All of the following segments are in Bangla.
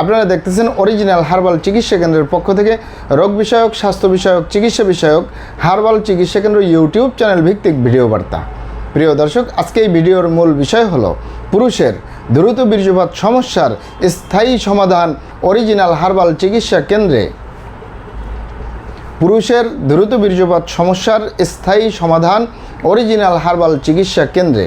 আপনারা দেখতেছেন অরিজিনাল হার্বাল চিকিৎসা কেন্দ্রের পক্ষ থেকে রোগ বিষয়ক, স্বাস্থ্য বিষয়ক, চিকিৎসা বিষয়ক হার্বাল চিকিৎসা কেন্দ্র ইউটিউব চ্যানেল ভিত্তিক ভিডিও বার্তা। প্রিয় দর্শক, আজকে এই ভিডিওর মূল বিষয় হলো পুরুষের দ্রুত বীর্যপাত সমস্যার স্থায়ী সমাধান অরিজিনাল হার্বাল চিকিৎসা কেন্দ্রে। পুরুষের দ্রুত বীর্যপাত সমস্যার স্থায়ী সমাধান অরিজিনাল হার্বাল চিকিৎসা কেন্দ্রে।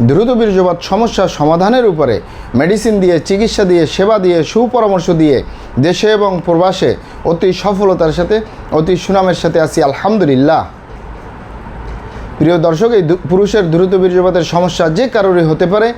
দ্রুত বীর্যপাত সমস্যার সমাধানের উপরে মেডিসিন দিয়ে, চিকিৎসা দিয়ে, সেবা দিয়ে, সুপরামর্শ দিয়ে দেশে এবং প্রবাসে অতি সফলতার সাথে, অতি সুনামের সাথে আছি, আলহামদুলিল্লাহ। প্রিয় দর্শক, এই পুরুষের দ্রুত বীর্যপাতের সমস্যা যে কারোরই হতে পারে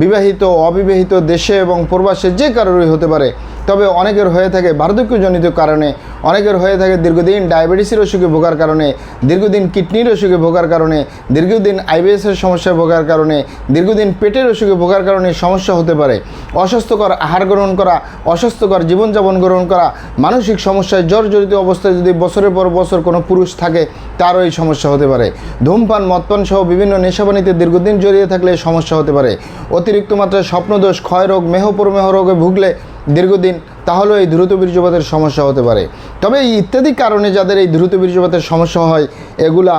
বিবাহিত অবিবাহিত দেশে এবং প্রবাসে যে কারোরই হতে পারে। তবে অনেকের হয়ে থাকে বার্ধক্যজনিত কারণে, অনেকের হয়ে থাকে দীর্ঘদিন ডায়াবেটিসের অসুখে ভোগার কারণে, দীর্ঘদিন কিডনির অসুখে ভোগার কারণে, দীর্ঘদিন আইবিএসের সমস্যায় ভোগার কারণে, দীর্ঘদিন পেটের অসুখে ভোগার কারণে সমস্যা হতে পারে। অস্বাস্থ্যকর আহার গ্রহণ করা, অস্বাস্থ্যকর জীবনযাপন গ্রহণ করা, মানসিক সমস্যায় জর্জরিত অবস্থায় যদি বছরের পর বছর কোনো পুরুষ থাকে, তারও এই সমস্যা হতে পারে। ধূমপান, মদপান সহ বিভিন্ন নেশাবানিতে দীর্ঘদিন জড়িয়ে থাকলে সমস্যা হতে পারে। অতিরিক্ত মাত্রায় স্বপ্নদোষ, ক্ষয়রোগ, মেহপ্রমেহ রোগে ভুগলে দীর্ঘদিন তাহলেও এই দ্রুত বীর্যপাতের সমস্যা হতে পারে। তবে এই ইত্যাদি কারণে যাদের এই দ্রুত বীর্যপাতের সমস্যা হয়, এগুলা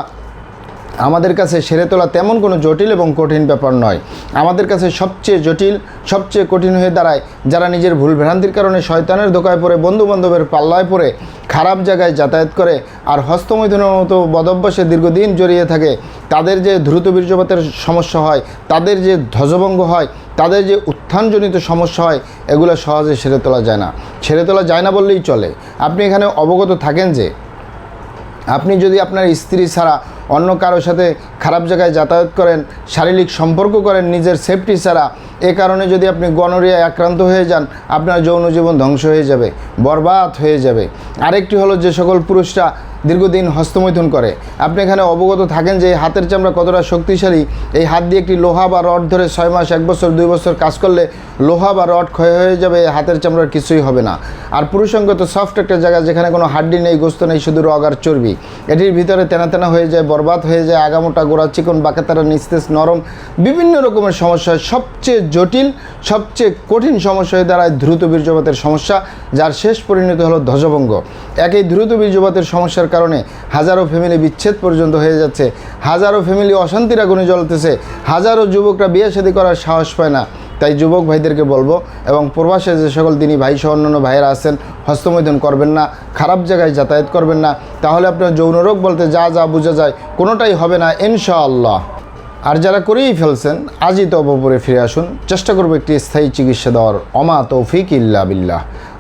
আমাদের কাছে সেরে তোলা তেমন কোনো জটিল এবং কঠিন ব্যাপার নয়। আমাদের কাছে সবচেয়ে জটিল, সবচেয়ে কঠিন হয়ে দাঁড়ায় যারা নিজের ভুল ভ্রান্তির কারণে শয়তানের ধোকায় পড়ে, বন্ধুবান্ধবের পাল্লায় পড়ে খারাপ জায়গায় যাতায়াত করে আর হস্তমৈথুনের মতো বদভ্যাসে দীর্ঘদিন জড়িয়ে থাকে, তাদের যে দ্রুত বীর্যপাতের সমস্যা হয়, তাদের যে ধ্বজভঙ্গ হয়, তাদের যে উত্থানজনিত সমস্যা হয়, এগুলো সহজে সেরে তোলা যায় না। ছেড়ে তোলা যায় না বললেই চলে। আপনি এখানে অবগত থাকেন যে, আপনি যদি আপনার স্ত্রী ছাড়া অন্য কারোর সাথে খারাপ জায়গায় যাতায়াত করেন, শারীরিক সম্পর্ক করেন, নিজের সেফটি ছাড়া এ কারণে যদি আপনি গনোরিয়ায় আক্রান্ত হয়ে যান, আপনার যৌন জীবন ধ্বংস হয়ে যাবে, বরবাদ হয়ে যাবে। আরেকটি হলো যে সকল পুরুষরা দীর্ঘদিন হস্তমৈথুন করে। আপনি এখানে অবগত থাকেন যে হাতের চামড়া কতটা শক্তিশালী। এই হাত দিয়ে একটি লোহা বা রড ধরে ছয় মাস, এক বছর, দুই বছর কাজ করলে লোহা বা রড ক্ষয় হয়ে যাবে হাতের চামড়ার কিছুই হবে না। আর পুরুষঙ্গ তো সফট একটা জায়গা যেখানে কোনো হাড্ডি নেই, গোস্ত নেই, শুধু রগ আর চর্বি। এটির ভিতরে তেনা তেনা হয়ে যায়, বরবাদ হয়ে যায়, আগামোটা গোড়া চিকন, বাঁকাতারা নিস্তেজ, নরম, বিভিন্ন রকমের সমস্যা। সবচেয়ে জটিল, সবচেয়ে কঠিন সমস্যা হয়ে দাঁড়ায় দ্রুত বীর্যপাতের সমস্যা, যার শেষ পরিণতি হলো ধ্বজভঙ্গ। একই দ্রুত বীর্যপাতের সমস্যার কারণে হাজারো ফ্যামিলি বিচ্ছেদ পর্যন্ত হয়ে যাচ্ছে। হাজারো ফ্যামিলি অশান্তির আগুনে জ্বলতেছে। হাজারো যুবকরা বিয়ে শাদী করার সাহস পায় না। তাই যুবক ভাইদেরকে বলব এবং প্রবাসে যে সকল তিনি ভাই সহ অন্যান্য ভাইয়েরা আছেন, হস্তমৈথুন করবেন না, খারাপ জায়গায় যাতায়াত করবেন না। তাহলে আপনার যৌন রোগ বলতে যা যা বোঝা যায়, কোনোটাই হবে না, ইনশাআল্লাহ। আর যারা করেই ফেলছেন, আজই তো অপরে ফিরে আসুন। চেষ্টা করব একটি স্থায়ী চিকিৎসা দেওয়ার। অমা তৌফিক ইল্লা বিল্লাহ।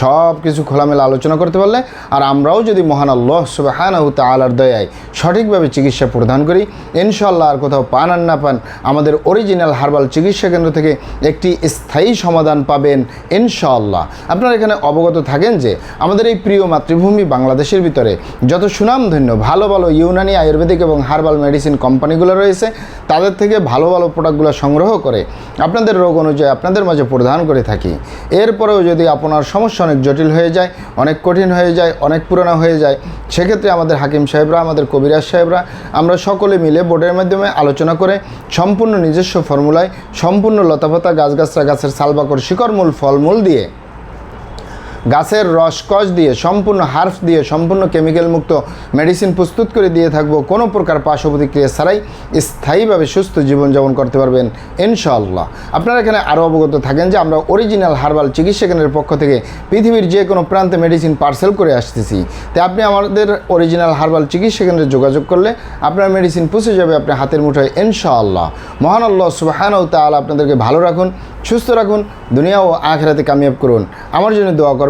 সব কিছু খোলামেলা আলোচনা করতে পারলে, আর আমরাও যদি মহান আল্লাহ সুবাহানাহু তালার দয়ায় সঠিকভাবে চিকিৎসা প্রদান করি ইনশাল্লাহ আর কোথাও পান আর না পান, আমাদের অরিজিনাল হার্বাল চিকিৎসা কেন্দ্র থেকে একটি স্থায়ী সমাধান পাবেন ইনশাআল্লাহ। আপনারা এখানে অবগত থাকেন যে, আমাদের এই প্রিয় মাতৃভূমি বাংলাদেশের ভিতরে যত সুনামধন্য, ভালো ভালো ইউনানি আয়ুর্বেদিক এবং হার্বাল মেডিসিন কোম্পানিগুলো রয়েছে, তাদের থেকে ভালো ভালো প্রোডাক্টগুলো সংগ্রহ করে আপনাদের রোগ অনুযায়ী আপনাদের মাঝে প্রদান করে থাকি। এরপরেও যদি আপনার সমস্যা অনেক জটিল হয়ে যায়, অনেক কঠিন হয়ে যায়, অনেক পুরানো হয়ে যায়। সেক্ষেত্রে আমাদের হাকিম সাহেবরা, আমাদের কবিরাজ সাহেবরা, আমরা সকলে মিলে বোর্ডের মাধ্যমে আলোচনা করে সম্পূর্ণ নিজস্ব ফর্মুলায়, সম্পূর্ণ লতাপাতা গাছগাছরা গাছের সালবাকর শিকড়মূল ফলমূল দিয়ে গাছের রসকস দিয়ে সম্পূর্ণ হার্ফ দিয়ে সম্পূর্ণ কেমিক্যাল মুক্ত মেডিসিন প্রস্তুত করে দিয়ে থাকব। কোনো প্রকার পার্শ্ব প্রতিক্রিয়া ছাড়াই স্থায়ীভাবে সুস্থ জীবনযাপন করতে পারবেন ইনশাআল্লাহ। আপনারা এখানে আরও অবগত থাকেন যে আমরা অরিজিনাল হার্বাল চিকিৎসা কেন্দ্রের পক্ষ থেকে পৃথিবীর যে কোনো প্রান্তে মেডিসিন পার্সেল করে আসতেছি। তাই আপনি আমাদের অরিজিনাল হার্বাল চিকিৎসা কেন্দ্রে যোগাযোগ করলে আপনার মেডিসিন পৌঁছে যাবে আপনার হাতের মুঠোয় ইনশাআল্লাহ। মহান আল্লাহ সুবাহানাউ তাআলা আপনাদেরকে ভালো রাখুন, সুস্থ রাখুন, দুনিয়া ও আখেরাতে কামিয়াব করুন। আমার জন্য দোয়া